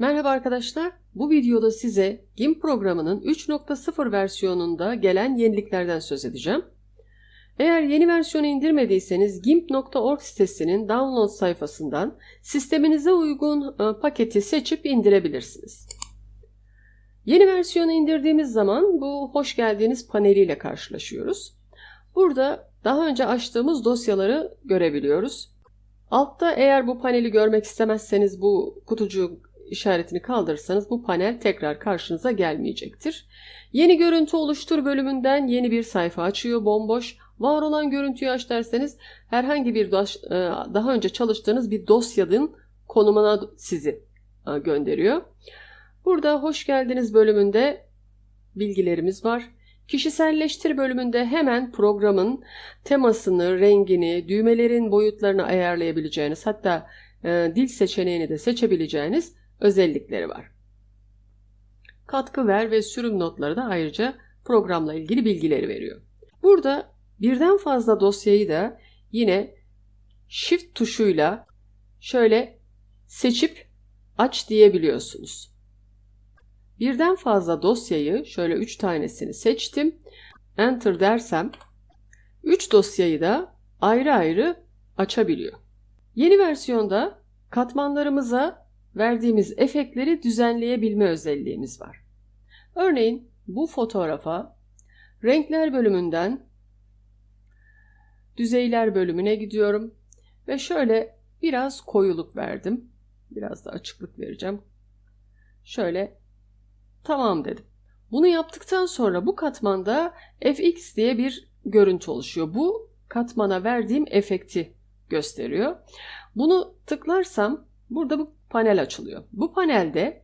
Merhaba arkadaşlar. Bu videoda size GIMP programının 3.0 versiyonunda gelen yeniliklerden söz edeceğim. Eğer yeni versiyonu indirmediyseniz gimp.org sitesinin download sayfasından sisteminize uygun e, paketi seçip indirebilirsiniz. Yeni versiyonu indirdiğimiz zaman bu hoş geldiniz paneliyle karşılaşıyoruz. Burada daha önce açtığımız dosyaları görebiliyoruz. Altta eğer bu paneli görmek istemezseniz bu kutucuğu işaretini kaldırırsanız bu panel tekrar karşınıza gelmeyecektir. Yeni görüntü oluştur bölümünden yeni bir sayfa açıyor bomboş. Var olan görüntüyü aç derseniz herhangi bir e, daha önce çalıştığınız bir dosyanın konumuna sizi e, gönderiyor. Burada hoş geldiniz bölümünde bilgilerimiz var. Kişiselleştir bölümünde hemen programın temasını, rengini, düğmelerin boyutlarını ayarlayabileceğiniz hatta e, dil seçeneğini de seçebileceğiniz özellikleri var. Katkı ver ve sürüm notları da ayrıca programla ilgili bilgileri veriyor. Burada birden fazla dosyayı da yine Shift tuşuyla şöyle seçip aç diyebiliyorsunuz. Birden fazla dosyayı şöyle 3 tanesini seçtim. Enter dersem 3 dosyayı da ayrı ayrı açabiliyor. Yeni versiyonda katmanlarımıza verdiğimiz efektleri düzenleyebilme özelliğimiz var. Örneğin bu fotoğrafa renkler bölümünden düzeyler bölümüne gidiyorum ve şöyle biraz koyuluk verdim. Biraz da açıklık vereceğim. Şöyle tamam dedim. Bunu yaptıktan sonra bu katmanda fx diye bir görüntü oluşuyor. Bu katmana verdiğim efekti gösteriyor. Bunu tıklarsam burada bu panel açılıyor. Bu panelde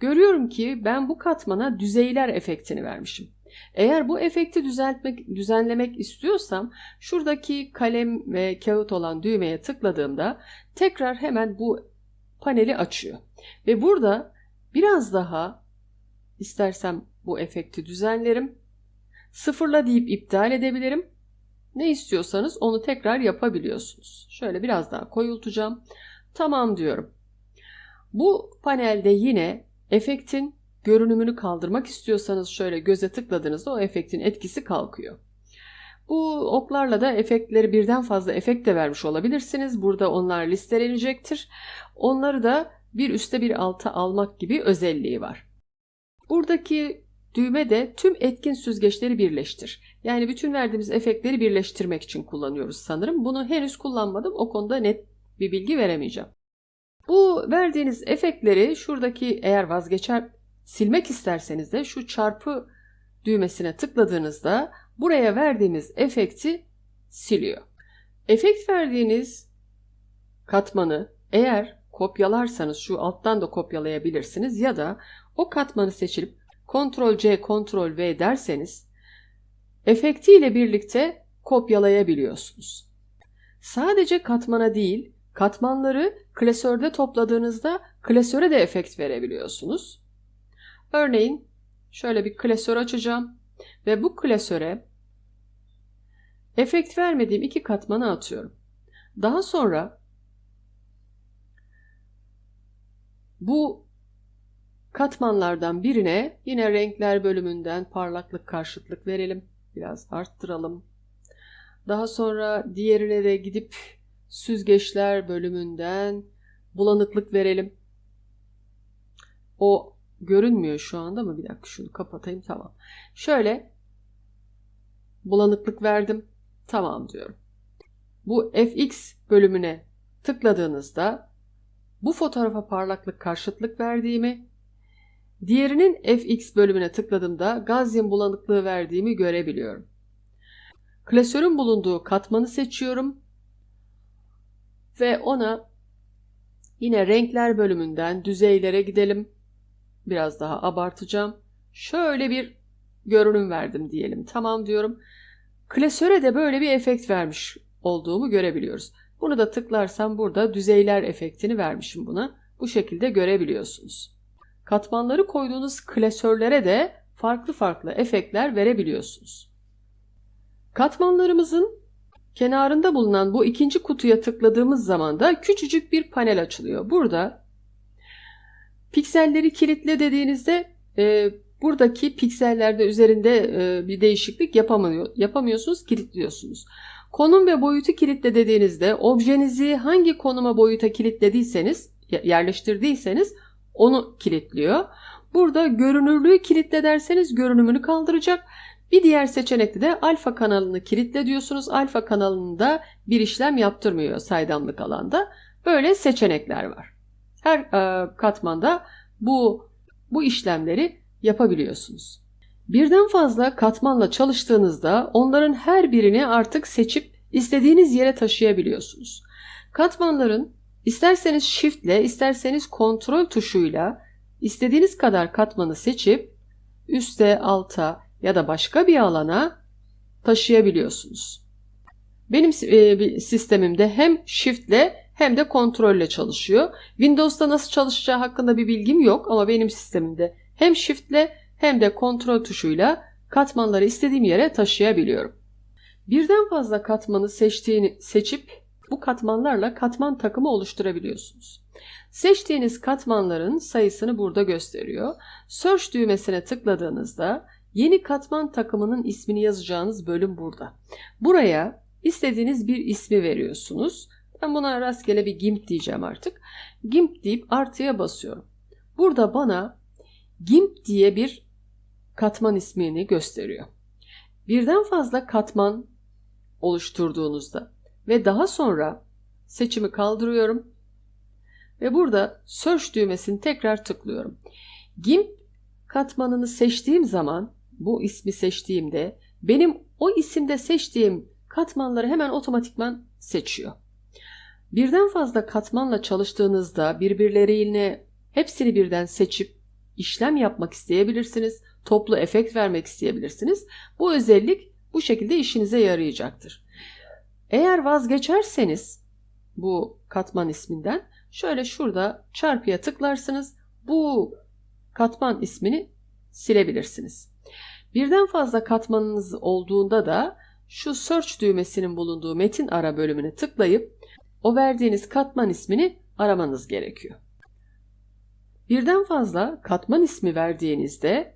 görüyorum ki ben bu katmana düzeyler efektini vermişim. Eğer bu efekti düzeltmek, düzenlemek istiyorsam şuradaki kalem ve kağıt olan düğmeye tıkladığımda tekrar hemen bu paneli açıyor. Ve burada biraz daha istersem bu efekti düzenlerim. Sıfırla deyip iptal edebilirim. Ne istiyorsanız onu tekrar yapabiliyorsunuz. Şöyle biraz daha koyultacağım. Tamam diyorum. Bu panelde yine efektin görünümünü kaldırmak istiyorsanız şöyle göze tıkladığınızda o efektin etkisi kalkıyor. Bu oklarla da efektleri birden fazla efekt de vermiş olabilirsiniz. Burada onlar listelenecektir. Onları da bir üste bir alta almak gibi özelliği var. Buradaki düğme de tüm etkin süzgeçleri birleştir. Yani bütün verdiğimiz efektleri birleştirmek için kullanıyoruz sanırım. Bunu henüz kullanmadım. O konuda net bir bilgi veremeyeceğim. Bu verdiğiniz efektleri şuradaki eğer vazgeçer silmek isterseniz de şu çarpı düğmesine tıkladığınızda buraya verdiğimiz efekti siliyor. Efekt verdiğiniz katmanı eğer kopyalarsanız şu alttan da kopyalayabilirsiniz ya da o katmanı seçip Ctrl C Ctrl V derseniz efektiyle birlikte kopyalayabiliyorsunuz. Sadece katmana değil Katmanları klasörde topladığınızda klasöre de efekt verebiliyorsunuz. Örneğin şöyle bir klasör açacağım ve bu klasöre efekt vermediğim iki katmanı atıyorum. Daha sonra bu katmanlardan birine yine renkler bölümünden parlaklık karşıtlık verelim. Biraz arttıralım. Daha sonra diğerine de gidip süzgeçler bölümünden bulanıklık verelim. O görünmüyor şu anda ama bir dakika şunu kapatayım tamam. Şöyle bulanıklık verdim. Tamam diyorum. Bu fx bölümüne tıkladığınızda bu fotoğrafa parlaklık karşıtlık verdiğimi, diğerinin fx bölümüne tıkladığımda Gaussian bulanıklığı verdiğimi görebiliyorum. Klasörün bulunduğu katmanı seçiyorum ve ona yine renkler bölümünden düzeylere gidelim. Biraz daha abartacağım. Şöyle bir görünüm verdim diyelim. Tamam diyorum. Klasöre de böyle bir efekt vermiş olduğumu görebiliyoruz. Bunu da tıklarsam burada düzeyler efektini vermişim buna. Bu şekilde görebiliyorsunuz. Katmanları koyduğunuz klasörlere de farklı farklı efektler verebiliyorsunuz. Katmanlarımızın Kenarında bulunan bu ikinci kutuya tıkladığımız zaman da küçücük bir panel açılıyor. Burada Pikselleri kilitle dediğinizde e, buradaki piksellerde üzerinde e, bir değişiklik yapamıyor, yapamıyorsunuz, kilitliyorsunuz. Konum ve boyutu kilitle dediğinizde objenizi hangi konuma boyuta kilitlediyseniz, yerleştirdiyseniz onu kilitliyor. Burada görünürlüğü kilitle derseniz görünümünü kaldıracak. Bir diğer seçenekte de alfa kanalını kilitle diyorsunuz. Alfa kanalında bir işlem yaptırmıyor saydamlık alanda. Böyle seçenekler var. Her e, katmanda bu bu işlemleri yapabiliyorsunuz. Birden fazla katmanla çalıştığınızda onların her birini artık seçip istediğiniz yere taşıyabiliyorsunuz. Katmanların isterseniz shift ile isterseniz kontrol tuşuyla istediğiniz kadar katmanı seçip üste, alta ya da başka bir alana taşıyabiliyorsunuz. Benim e, sistemimde hem shift ile hem de kontrolle çalışıyor. Windows'ta nasıl çalışacağı hakkında bir bilgim yok ama benim sistemimde hem shift ile hem de kontrol tuşuyla katmanları istediğim yere taşıyabiliyorum. Birden fazla katmanı seçtiğini seçip bu katmanlarla katman takımı oluşturabiliyorsunuz. Seçtiğiniz katmanların sayısını burada gösteriyor. Search düğmesine tıkladığınızda yeni katman takımının ismini yazacağınız bölüm burada. Buraya istediğiniz bir ismi veriyorsunuz. Ben buna rastgele bir GIMP diyeceğim artık. GIMP deyip artıya basıyorum. Burada bana GIMP diye bir katman ismini gösteriyor. Birden fazla katman oluşturduğunuzda ve daha sonra seçimi kaldırıyorum ve burada search düğmesini tekrar tıklıyorum. GIMP katmanını seçtiğim zaman bu ismi seçtiğimde benim o isimde seçtiğim katmanları hemen otomatikman seçiyor. Birden fazla katmanla çalıştığınızda birbirleriyle hepsini birden seçip işlem yapmak isteyebilirsiniz. Toplu efekt vermek isteyebilirsiniz. Bu özellik bu şekilde işinize yarayacaktır. Eğer vazgeçerseniz bu katman isminden şöyle şurada çarpıya tıklarsınız. Bu katman ismini silebilirsiniz. Birden fazla katmanınız olduğunda da şu search düğmesinin bulunduğu metin ara bölümüne tıklayıp o verdiğiniz katman ismini aramanız gerekiyor. Birden fazla katman ismi verdiğinizde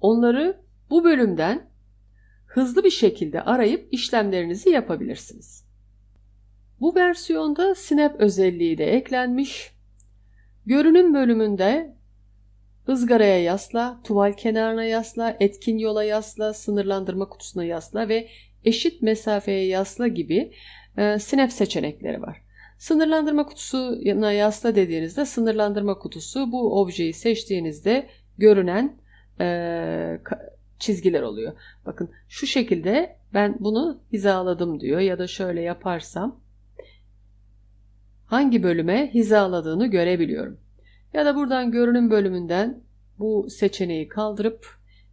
onları bu bölümden hızlı bir şekilde arayıp işlemlerinizi yapabilirsiniz. Bu versiyonda Snap özelliği de eklenmiş. Görünüm bölümünde ızgaraya yasla, tuval kenarına yasla, etkin yola yasla, sınırlandırma kutusuna yasla ve eşit mesafeye yasla gibi e, Snap seçenekleri var. Sınırlandırma kutusuna yasla dediğinizde sınırlandırma kutusu bu objeyi seçtiğinizde görünen e, çizgiler oluyor. Bakın şu şekilde ben bunu hizaladım diyor ya da şöyle yaparsam hangi bölüme hizaladığını görebiliyorum. Ya da buradan görünüm bölümünden bu seçeneği kaldırıp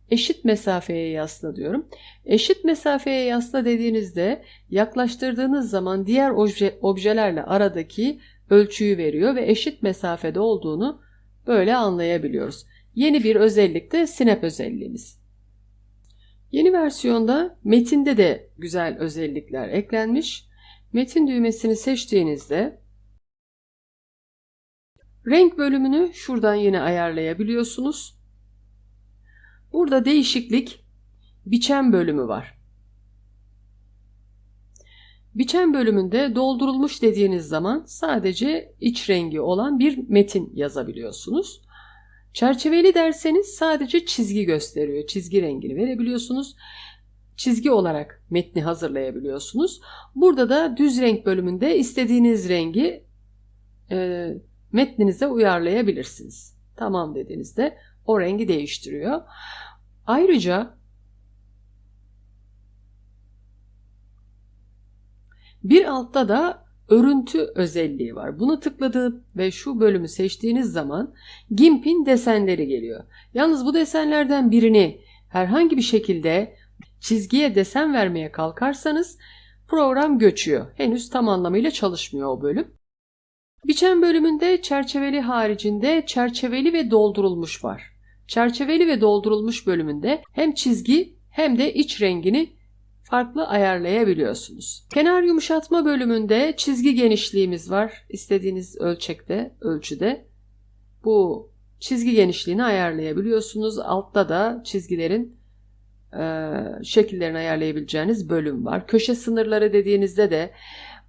eşit mesafeye yasla diyorum. Eşit mesafeye yasla dediğinizde yaklaştırdığınız zaman diğer obje, objelerle aradaki ölçüyü veriyor ve eşit mesafede olduğunu böyle anlayabiliyoruz. Yeni bir özellik de Snap özelliğimiz. Yeni versiyonda metinde de güzel özellikler eklenmiş. Metin düğmesini seçtiğinizde renk bölümünü şuradan yine ayarlayabiliyorsunuz. Burada değişiklik biçem bölümü var. Biçem bölümünde doldurulmuş dediğiniz zaman sadece iç rengi olan bir metin yazabiliyorsunuz. Çerçeveli derseniz sadece çizgi gösteriyor. Çizgi rengini verebiliyorsunuz. Çizgi olarak metni hazırlayabiliyorsunuz. Burada da düz renk bölümünde istediğiniz rengi e, metninize uyarlayabilirsiniz. Tamam dediğinizde o rengi değiştiriyor. Ayrıca bir altta da örüntü özelliği var. Bunu tıkladığı ve şu bölümü seçtiğiniz zaman GIMP'in desenleri geliyor. Yalnız bu desenlerden birini herhangi bir şekilde çizgiye desen vermeye kalkarsanız program göçüyor. Henüz tam anlamıyla çalışmıyor o bölüm. Biçem bölümünde çerçeveli haricinde çerçeveli ve doldurulmuş var. Çerçeveli ve doldurulmuş bölümünde hem çizgi hem de iç rengini farklı ayarlayabiliyorsunuz. Kenar yumuşatma bölümünde çizgi genişliğimiz var. İstediğiniz ölçekte, ölçüde. bu çizgi genişliğini ayarlayabiliyorsunuz. Altta da çizgilerin e, şekillerini ayarlayabileceğiniz bölüm var. Köşe sınırları dediğinizde de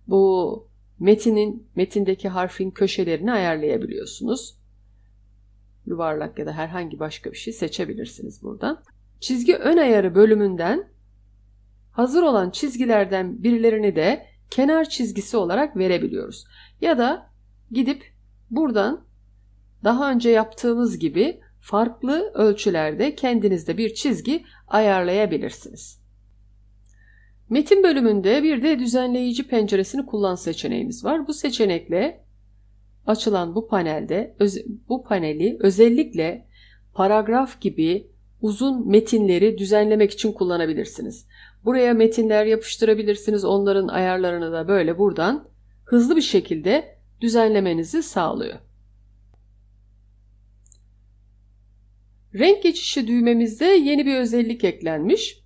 bu metinin metindeki harfin köşelerini ayarlayabiliyorsunuz. Yuvarlak ya da herhangi başka bir şey seçebilirsiniz buradan. Çizgi ön ayarı bölümünden hazır olan çizgilerden birilerini de kenar çizgisi olarak verebiliyoruz. Ya da gidip buradan daha önce yaptığımız gibi farklı ölçülerde kendinizde bir çizgi ayarlayabilirsiniz. Metin bölümünde bir de düzenleyici penceresini kullan seçeneğimiz var. Bu seçenekle açılan bu panelde bu paneli özellikle paragraf gibi uzun metinleri düzenlemek için kullanabilirsiniz. Buraya metinler yapıştırabilirsiniz. Onların ayarlarını da böyle buradan hızlı bir şekilde düzenlemenizi sağlıyor. Renk geçişi düğmemizde yeni bir özellik eklenmiş.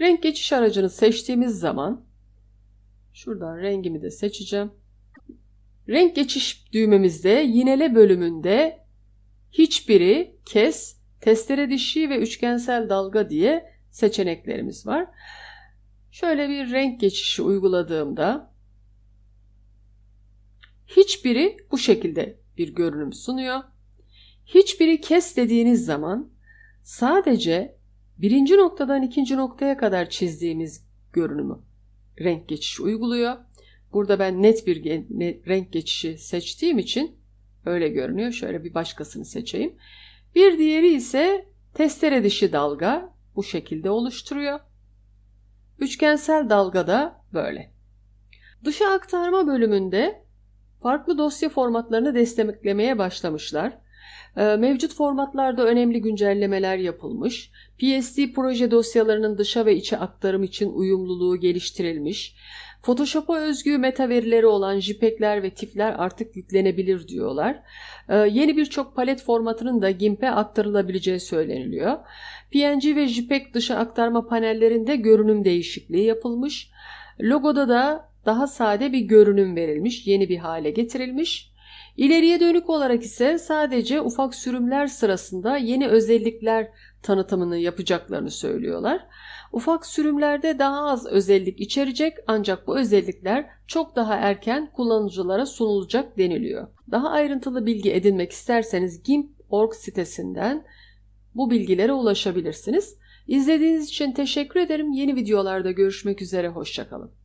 Renk geçiş aracını seçtiğimiz zaman şuradan rengimi de seçeceğim. Renk geçiş düğmemizde yinele bölümünde hiçbiri kes, testere dişi ve üçgensel dalga diye seçeneklerimiz var. Şöyle bir renk geçişi uyguladığımda hiçbiri bu şekilde bir görünüm sunuyor. Hiçbiri kes dediğiniz zaman sadece birinci noktadan ikinci noktaya kadar çizdiğimiz görünümü renk geçişi uyguluyor. Burada ben net bir renk geçişi seçtiğim için öyle görünüyor. Şöyle bir başkasını seçeyim. Bir diğeri ise testere dişi dalga bu şekilde oluşturuyor. Üçgensel dalga da böyle. Dışa aktarma bölümünde farklı dosya formatlarını desteklemeye başlamışlar. Ee, mevcut formatlarda önemli güncellemeler yapılmış. PSD proje dosyalarının dışa ve içe aktarım için uyumluluğu geliştirilmiş. Photoshop'a özgü meta verileri olan JPEG'ler ve TIFF'ler artık yüklenebilir diyorlar. Ee, yeni birçok palet formatının da GIMP'e aktarılabileceği söyleniliyor. PNG ve JPEG dışa aktarma panellerinde görünüm değişikliği yapılmış. Logoda da daha sade bir görünüm verilmiş, yeni bir hale getirilmiş. İleriye dönük olarak ise sadece ufak sürümler sırasında yeni özellikler tanıtımını yapacaklarını söylüyorlar. Ufak sürümlerde daha az özellik içerecek ancak bu özellikler çok daha erken kullanıcılara sunulacak deniliyor. Daha ayrıntılı bilgi edinmek isterseniz GIMP.org sitesinden bu bilgilere ulaşabilirsiniz. İzlediğiniz için teşekkür ederim. Yeni videolarda görüşmek üzere. Hoşçakalın.